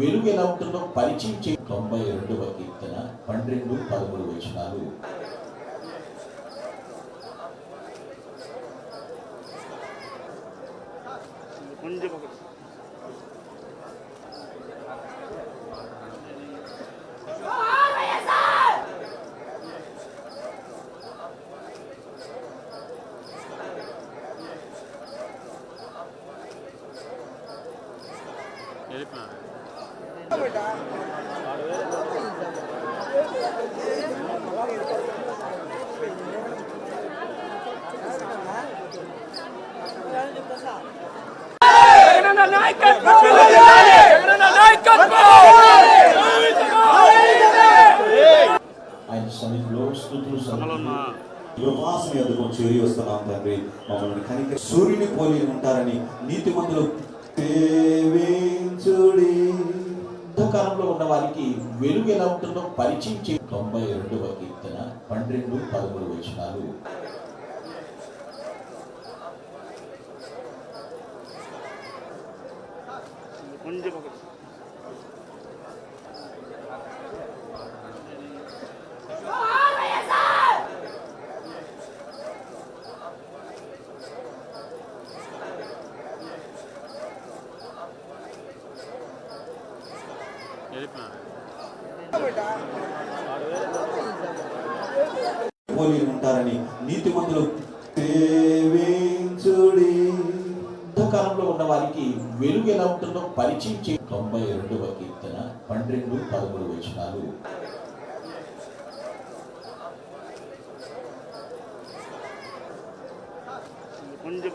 వెలుగు ఎలా ఉంటుందో పరిచయం చే తొంభై రెండవ కీర్తన పన్నెండు పదమూడు వచనాలు. కొంచెం ఒకటి వెళ్ళిపోయినారు ఆయన సన్నిధిలో స్థుతులు అమలన్న కృపాసన ఎదుగు చేరి వస్తున్నాం తండ్రి మమ్మల్ని కనిక సూర్యుని పోలి ఉంటారని నీతి మందులు సేవించుడి అంధకారంలో ఉన్న వారికి వెలుగు ఎలా ఉంటుందో పరిచయం తొంభై రెండవ కీర్తన పన్నెండు పదమూడు వచనాలు. కొంచెం ఒకటి వెళ్ళిపోయినారు పోలి ఉంటారని నీతి మందులు సేవించుడి అంధకారంలో ఉన్న వారికి వెలుగు ఎలా ఉంటుందో పరిచయం చే తొంభై రెండవ కీర్తన పన్నెండు పదమూడు వచనాలు. కొంచెం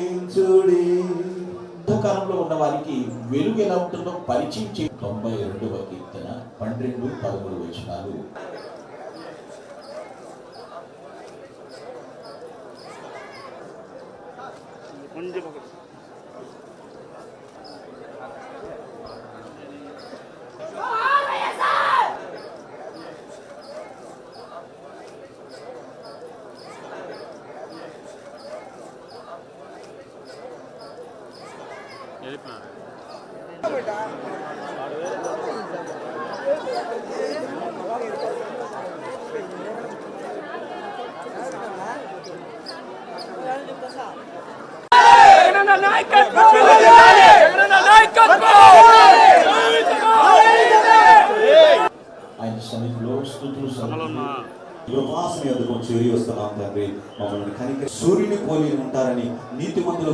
ఉన్న వారికి వెలుగు ఎలా ఉంటుందో పరిచయం చే తొంభై రెండవ కీర్తన పన్నెండు పదమూడు వచనాలు. కొంచెం ఆయన సన్నిధిలో స్థుతులు అమలన్న కృపాసన ఎదుగు చేరి వస్తున్నాం తండ్రి మమ్మల్ని కనిక సూర్యుని పోలి ఉంటారని నీతి మందులు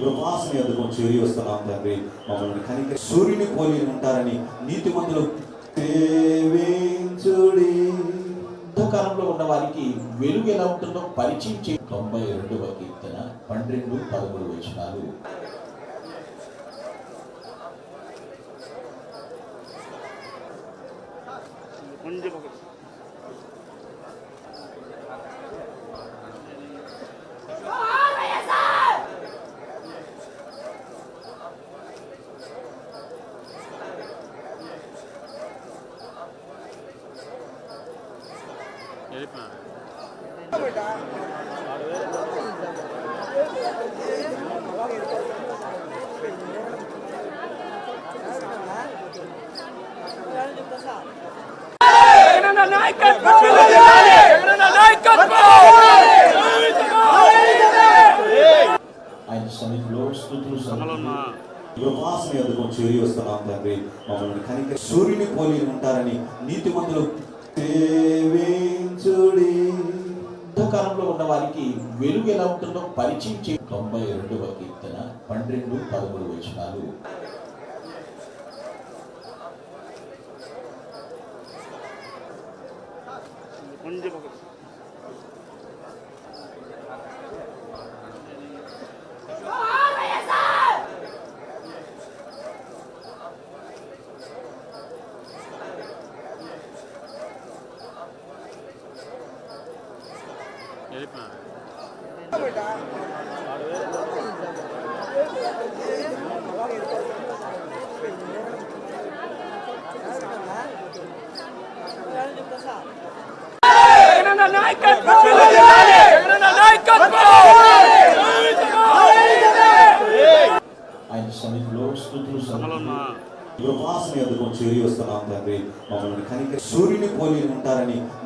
కృపాసన ఎదుగు చేరి వస్తున్నాం తండ్రి. మమ్మల్ని కనిక సూర్యుని పోలి ఉంటారని నీతి మందులు సేవించుడి అంధకారంలో ఉన్న వారికి వెలుగు ఎలా ఉంటుందో పరిచయం చే తొంభై రెండవ కీర్తన పన్నెండు పదమూడు వచనాలు. కొంచెం అమలన్న కృపాసన ఎదుగు చేరి వస్తున్నాం తండ్రి. మమ్మల్ని కనిక సూర్యుని పోలి ఉంటారని నీతి మందులు అంధకారంలో ఉన్న వారికి వెలుగు ఎలా ఉంటుందో పరిచయం చే తొంభై రెండవ కీర్తన పన్నెండు పదమూడు వచనాలు. కొంచెం ఒకటి వెళ్ళిపోయినారు ఆయన సన్నిధిలో స్థుతులు అమలన్న కృపాసన ఎదుగు చేరి వస్తున్నాం తండ్రి మమ్మల్ని కనిక సూర్యుని పోలి ఉంటారని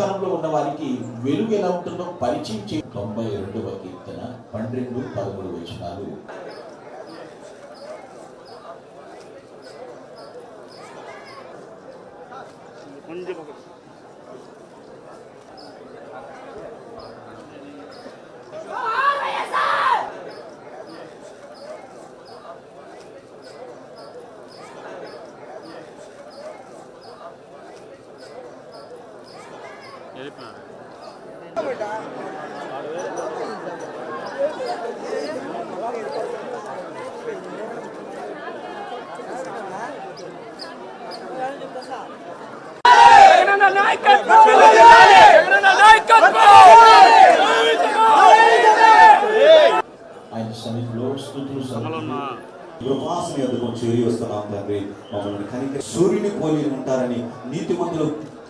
అంధకారంలో ఉన్న వారికి వెలుగు ఎలా ఉంటుందో పరిచయం చే తొంభై రెండవ కీర్తన పన్నెండు పదమూడు వచనాలు కొంచెం ఒకటి ఆయన సమీపంలో స్థుతులు అమలన్న కృపాసన ఎదుగు చేరి వస్తున్నాం తండ్రి. మమ్మల్ని కనిక సూర్యుని పోలి ఉంటారని నీతిమంతులు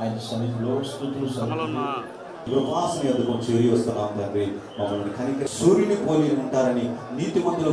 ఆయన సమయంలో స్థుతులు అమలన్న ఎదుగు చేరి వస్తున్నాం తండ్రి. మమ్మల్ని కనిక సూర్యుని పోలి ఉంటారని నీతి మందులు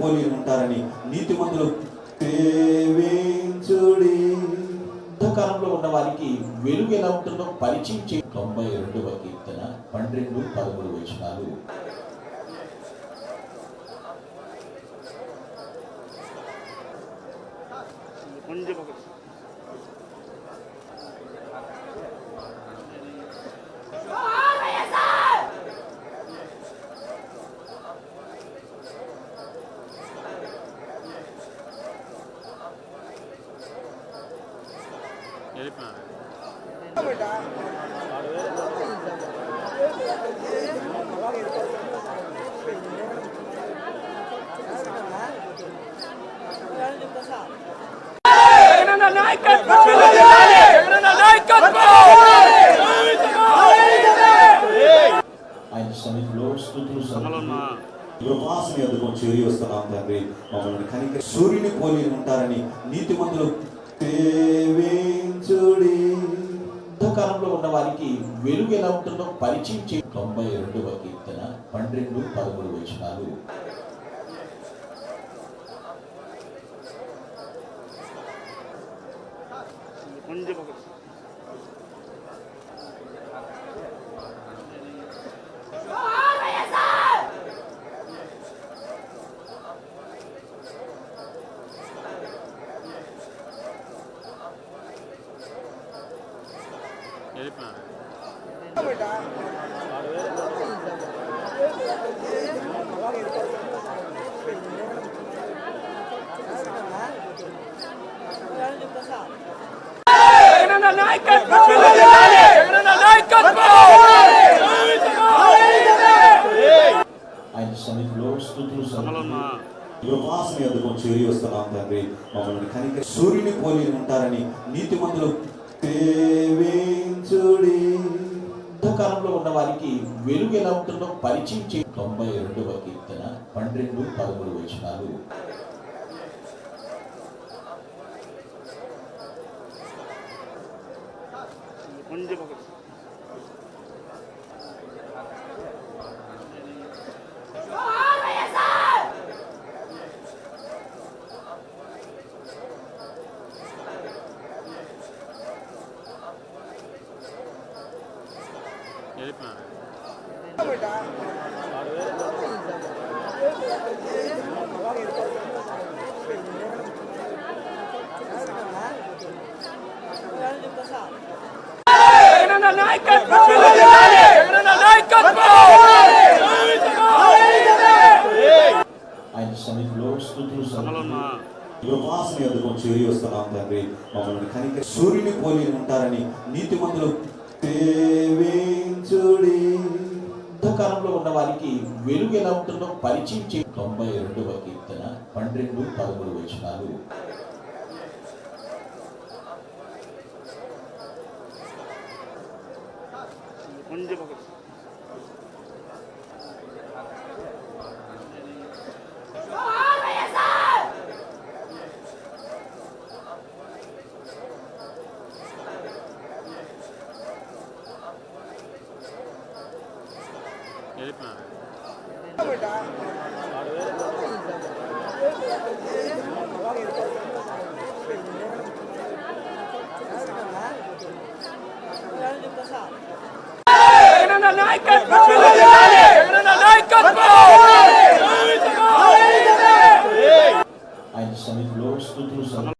పోలి ఉంటారని నీతి మందులు అంధకారంలో ఉన్న వారికి వెలుగు ఎలా ఉంటుందో పరిచయం చే తొంభై రెండవ కీర్తన పన్నెండు పదమూడు వచనాలు. కొంచెం ఒకటి వెళ్ళిపోయినారు జగనన్న నాయకత్వం జగనన్న నాయకత్వం ఆయన సన్నిధిలో స్థుతులు కృపాసన ఎదుగు చేరి వస్తున్నాం తండ్రి. మమ్మల్ని కనిక సూర్యుని పోలి ఉంటారని నీతి మందులు సేవించుడి అంధకారంలో ఉన్న వారికి వెలుగు ఎలా ఉంటుందో పరిచయం చే తొంభై రెండవ కీర్తన పన్నెండు పదమూడు వచనాలు. கொஞ்சம் பக்கம். எழுப்பினா ఆయన సన్నిధిలో స్థుతులు సభలో ఉన్న కృపాసన ఎదుగు చేరి వస్తున్నాం తండ్రి. మమ్మల్ని కనిక సూర్యుని పోలి ఉంటారని నీతి మందులు సేవించుడి అంధకారంలో ఉన్న వారికి వెలుగు ఎలా ఉంటుందో పరిచయం చే తొంభై రెండవ కీర్తన పన్నెండు పదమూడు వచ్చినారు వచనాలు కొంచెం ఒకటి వెళ్ళిపోయినారు జగనన్న నాయకత్వం జగనన్న నాయకత్వం ఆయన సన్నిధిలో స్థుతులు కృపాసన ఎదుగు చేరి వస్తున్నాం తండ్రి మమ్మల్ని కనిక సూర్యుని పోలి ఉంటారని నీతి మందులు సేవించుడి అంధకారంలో ఉన్న వారికి వెలుగు ఎలా ఉంటుందో పరిచయం చే తొంభై రెండవ కీర్తన పన్నెండు పదమూడు వచనాలు కొంచెం ఒకటి వెళ్ళిపోయినారు జగనన్న నాయకత్వం జగనన్న నాయకత్వం ఆయన సన్నిధిలో స్థుతులు